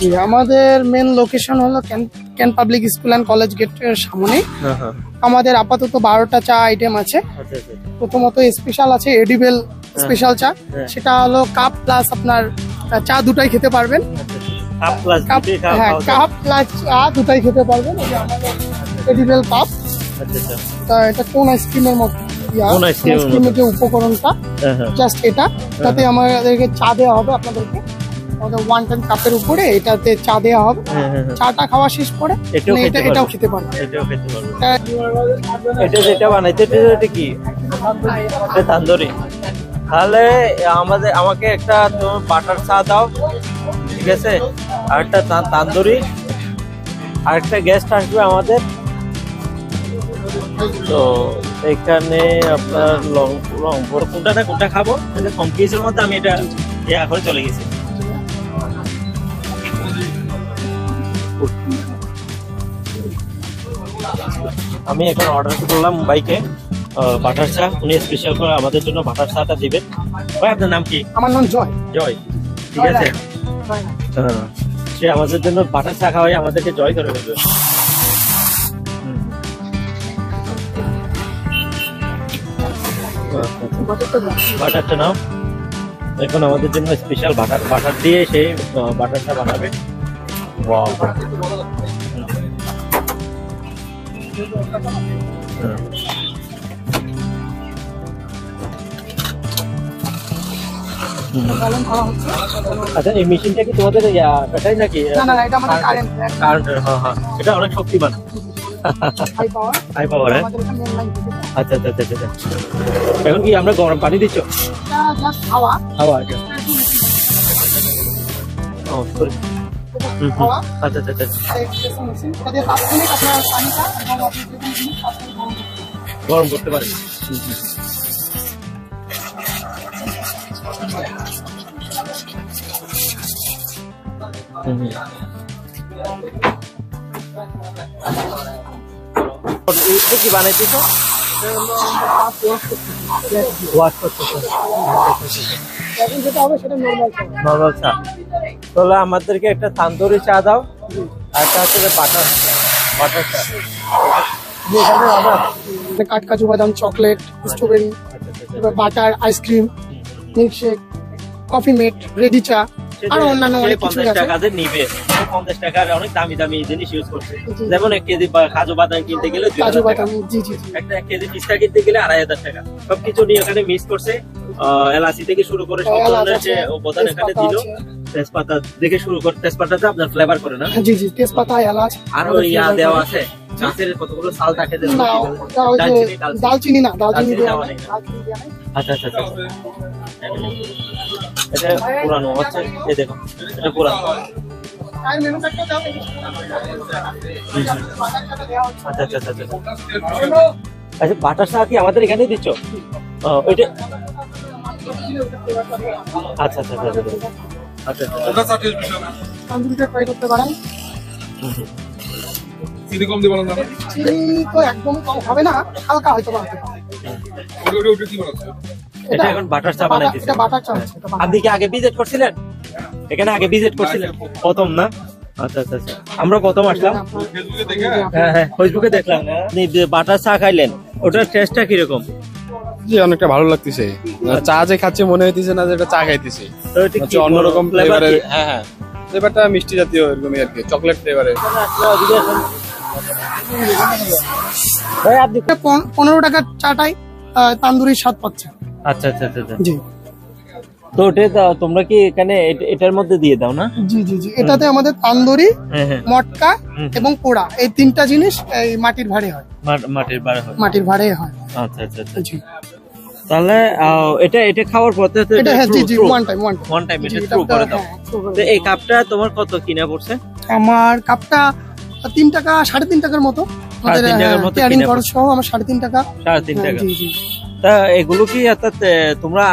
জি, আমাদের main location হলো ক্যান- পাবলিক স্কুল অ্যান্ড কলেজ গেটের সামনে হ্যাঁ হ্যাঁ। আমাদের আপাতত বারোটা চা আইটেম আছে। আচ্ছা আচ্ছা। প্রথমত স্পেশাল আছে এডিবেল স্পেশাল চা। হ্যাঁ। সেটা হলো কাপ প্লাস আপনার চা দুটাই খেতে পারবেন। হ্যাঁ কাপ প্লাস চা দুটাই খেতে পারবেন। এডিবেল কাপ আচ্ছা তা এটা কোন আইসক্রিমের মতো আইসক্রিমের যে উপকরণটা হ্যাঁ হ্যাঁ। জাস্ট এটা। তাতে আমাদেরকে চা দেওয়া হবে আপনাদেরকে। ওয়ান টাইম কাপের উপরে এটাতে চা দেওয়া হবে। হ্যাঁ হ্যাঁ হ্যাঁ। চাটা খাওয়া শেষ করে এটাও এটা এটাও খেতে পারবে এটাও খেতে পারব এটা- যেটা বানাইতে এটা এটা কি? এটা তান্দুরি। তাহলে আমাদের আমাকে একটা বাটার চা দাও ঠিক আছে? আর একটা তান্দুরি। আর একটা গেস্ট আসবে আমাদের। তো এখানে আপনার লং লং কোনটা না কোনটা খাব? কম পিসের মধ্যে আমি এটা ইয়া করে চলে গেছি। আমি এখন অর্ডার করলাম বাইকে। বাটার চা। উনি স্পেশাল করে আমাদের জন্য বাটার চাটা দিবেন। ভাই আপনার নাম কি? আমার নাম জয়। জয়। ঠিক আছে? হ্যাঁ। সে আমাদের জন্য বাটার চা খাওয়াই আমাদেরকে জয় করে দেবে। বাটারটা নাও। এখন আমাদের জন্য স্পেশাল বাটার বাটার দিয়ে সে বাটারটা বানাবে। আচ্ছা এই মেশিনটা কি তোমাদের নাকি? না না না, এটা আমাদের কারেন্ট কারেন্ট হ্যাঁ হ্যাঁ এটা অনেক শক্তিমান। হাই পাওয়ার হাই পাওয়ার হ্যাঁ। থেকে আচ্ছা আচ্ছা আচ্ছা আচ্ছা এখন কি আমরা গরম পানি দিচ্ছ? হাওয়া। হাওয়া আচ্ছা। ও। আচ্ছা আচ্ছা আচ্ছা। গরম করতে পারবেন। গরম করতে পারি হুম, হুম। এটা কি বানাইতেছ? ওয়াশ করতেছ। এখন যেটা হবে সেটা নর্মাল চা। নর্মাল চা। তাহলে আমাদেরকে একটা তান্দুরি চা দাও আর একটা হচ্ছে বাটার বাটার চা। এখানে আবার কাঠ কাজু বাদাম চকলেট স্ট্রবেরি এবার butter ice cream milkshake coffee mate ready চা। আর অন্যান্য অনেক কিছু পঞ্চাশ আছে। টাকা দিয়ে নিবে। সে পঞ্চাশ টাকার অনেক দামি দামি জিনিস ইউজ করছে। যেমন এক কেজি বা কাজু বাদাম কিনতে গেলে কাজু টাকা। বাদাম জি জি একটা এক কেজি পিস্তা কিনতে গেলে আড়াই হাজার টাকা। সবকিছু নিয়ে ওখানে মিক্স করছে। আহ, এলাচি থেকে শুরু করে সব ধরনের আছে, যে উপাদান এখানে তেজপাতা দিল। তেজপাতা দেখে শুরু করে তেজপাতাটা আপনার ফ্লেভার করে না? জি জি তেজপাতা এলাচ। আরও ইয়া দেওয়া আছে। গাছের কতগুলো সাল থাকে। দালচিনি না দালচিনি দেওয়া নেই নেই না। দালচিনি দেওয়া নেই আচ্ছা আচ্ছা আচ্ছা। এটা পুরানো হচ্ছে এই দেখো এটা পুরানো। আচ্ছা আচ্ছা আচ্ছা আচ্ছা। বাটার চা কি আমাদের এখানেই দিচ্ছ? ও, ওইটা আচ্ছা আচ্ছা আচ্ছা আচ্ছা ট্রাই করতে পারেন চিনি কম দিয়ে বানানো চিনি তো একদম কম হবে না হালকা হয়তো বা ওটা ওটা ওটা কি বানাচ্ছে? এটা এখন বাটার চা বানাইতেছে। আপনি কি আগে ভিজিট করছিলেন? এখানে আগে ভিজিট করছিলেন? প্রথম না? আচ্ছা আচ্ছা আচ্ছা। আমরা প্রথম আসলাম। ফেসবুকে দেখে হ্যাঁ হ্যাঁ ফেসবুকে দেখলাম। আপনি বাটার চা খাইলেন ওটার টেস্টটা কীরকম? জি অনেকটা ভালো লাগতেছে। চা যে খাচ্ছে মনে হইতেছে না যে এটা চা খাইতেছে। অন্যরকম ফ্লেভারের হ্যাঁ হ্যাঁ। ফ্লেভারটা মিষ্টি জাতীয় এরকমই আর কি চকলেট ফ্লেভারের ভাই আপনি পনেরো টাকার চাটাই তান্দুরির স্বাদ পাচ্ছে। আচ্ছা আচ্ছা আচ্ছা আচ্ছা। জি। তো ওটা তোমরা কি এখানে এটার মধ্যে দিয়ে দাও না? জি জি জি। এটাতে আমাদের তান্দুরি হ্যাঁ হ্যাঁ। মটকা এবং পোড়া এই তিনটা জিনিস এই মাটির ভাড়ে হয়। মাটির হয়। মাটির ভাড়ে হয়। আচ্ছা আচ্ছা আচ্ছা। জি। তাহলে এটা এটা খাওয়ার পর তো এটা হ্যাঁ জি জি one time one one time এটা থ্রু করে দাও। তো এই কাপটা তোমার কত কিনা পড়ছে? আমার কাপটা তিন টাকা সাড়ে তিন টাকার মতো। আমাদের তিন টাকার মতো কেয়ারিং খরচ সহ আমার সাড়ে তিন টাকা। সাড়ে তিন টাকা। জি জি। তা এগুলো কি অর্থাৎ তোমরা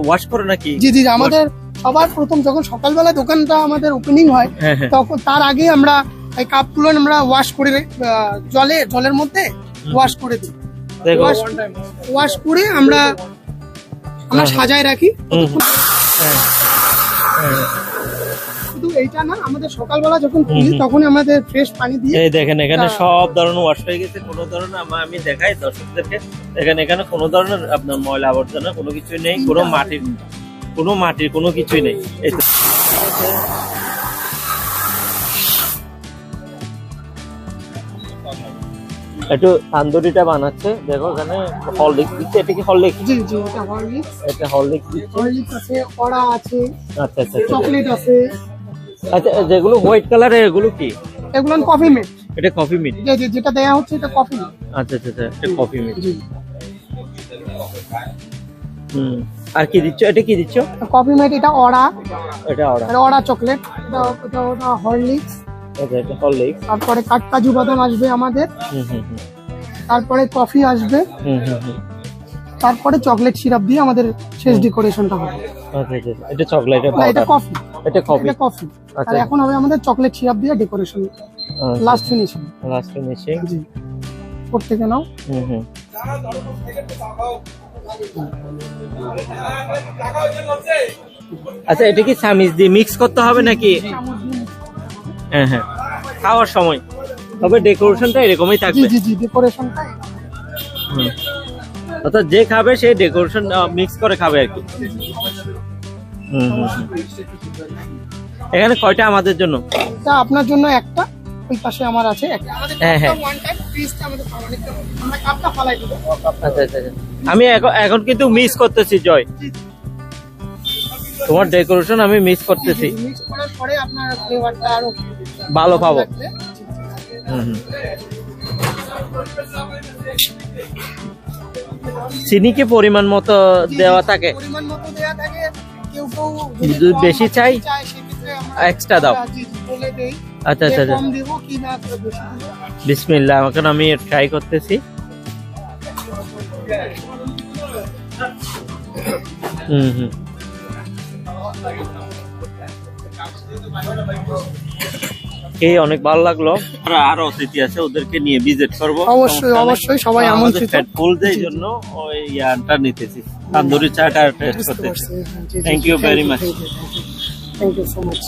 ওয়াশ করো নাকি? জি জি আমাদের সবার প্রথম যখন সকালবেলা দোকানটা আমাদের ওপেনিং হয় হ্যাঁ হ্যাঁ। তখন তার আগে আমরা এই কাপগুলো আমরা ওয়াশ করে জলে জলের মধ্যে ওয়াশ করে দিই। ওয়াশ করে আমরা আমরা সাজায় রাখি। হ্যাঁ, হ্যাঁ। এইটা না আমাদের সকালবেলা যখন খুলি তখন আমাদের ফ্রেশ পানি দিয়ে এই দেখেন এখানে। সব ধরনের ওয়াশ হয়ে গেছে কোনো ধরনের আমি দেখাই দর্শকদেরকে। দেখেন এখানে কোনো ধরনের আপনার ময়লা আবর্জনা কোনো কিছুই নেই কোনো মাটির কোনো মাটির কোনো কিছুই নেই। এই তো। একটু তান্দুরিটা বানাচ্ছে দেখো এখানে হললিক্স দিচ্ছে। এটা কি হললিক্স জি জি এটা হরলিক্স। এটা হললিক্স দিচ্ছে। হরলিক্স আছে অরা আছে আচ্ছা আচ্ছা আচ্ছা। চকলেট আছে। আচ্ছা যেগুলো হোয়াইট কালারের এগুলো কি? এগুলো কফি মেট এটা কফি মিট যে যে- যেটা দেয়া হচ্ছে এটা কফি আচ্ছা আচ্ছা আচ্ছা এটা কফি মিট জি। হুম আর কি দিচ্ছ? এটা কি দিচ্ছ? কফি মেট এটা অরা এটা ওরা এটা অরা চকলেট এটা এটা ওটা হরলিক্স আচ্ছা এটা হরলিক্স তারপরে কাঠ কাজু বাদাম আসবে আমাদের। হুম হুম হুম। তারপরে কফি আসবে। হুম হুম হুম। তারপরে চকলেট সিরাপ দিয়ে আমাদের শেষ ডেকোরেশনটা হবে। আচ্ছা আচ্ছা এটা চকলেট এটা কফি এটা কফি এটা কফি আর আচ্ছা। এখন হবে আমাদের চকলেট সিরাপ দিয়ে decoration last finishing last finishing জি। করতে কেন হুম হুম। আচ্ছা এটা কি সামিজ দিয়ে মিক্স করতে হবে নাকি? হ্যাঁ হ্যাঁ। খাওয়ার সময়। তবে ডেকোরেশনটা এরকমই থাকবে। জি জি ডেকোরেশনটা হুম। অর্থাৎ যে খাবে সে ডেকোরেশন মিক্স করে খাবে আর কি। এখানে কয়টা আমাদের জন্য? এটা আপনার জন্য একটা ওই পাশে আমার আছে হ্যাঁ, হ্যাঁ। ওয়ান টাইম ফ্রিজটা আমাদের ফালানি আমরা কাপটা ফালাই দিব। আচ্ছা আচ্ছা আচ্ছা। আমি এখন এখন কিন্তু মিস করতেছি জয়। তোমার ডেকোরেশন আমি মিস করতেছি। ভালো পাবো। লাগবে। হুম, হুম। চিনি কি পরিমাণ মতো দেওয়া থাকে। পরিমাণ মতো দেয়া থাকে। কেউ কেউ যদি বেশি চাই, extra দাও। আচ্ছা আচ্ছা আচ্ছা। বেশি বিসমিল্লাহ এখন আমি ট্রাই করতেছি। হুম হুম। এই অনেক ভালো লাগল। আর আরও অতিথি আছে ওদেরকে নিয়ে ভিজিট করব। অবশ্যই, অবশ্যই, সবাই আমন্ত্রিত। ফুল এই জন্য ওই ইয়ানটা নিতেছি। তান্দুরি চাটা টেস্ট করতেছি। জি, you very much. Thank you so much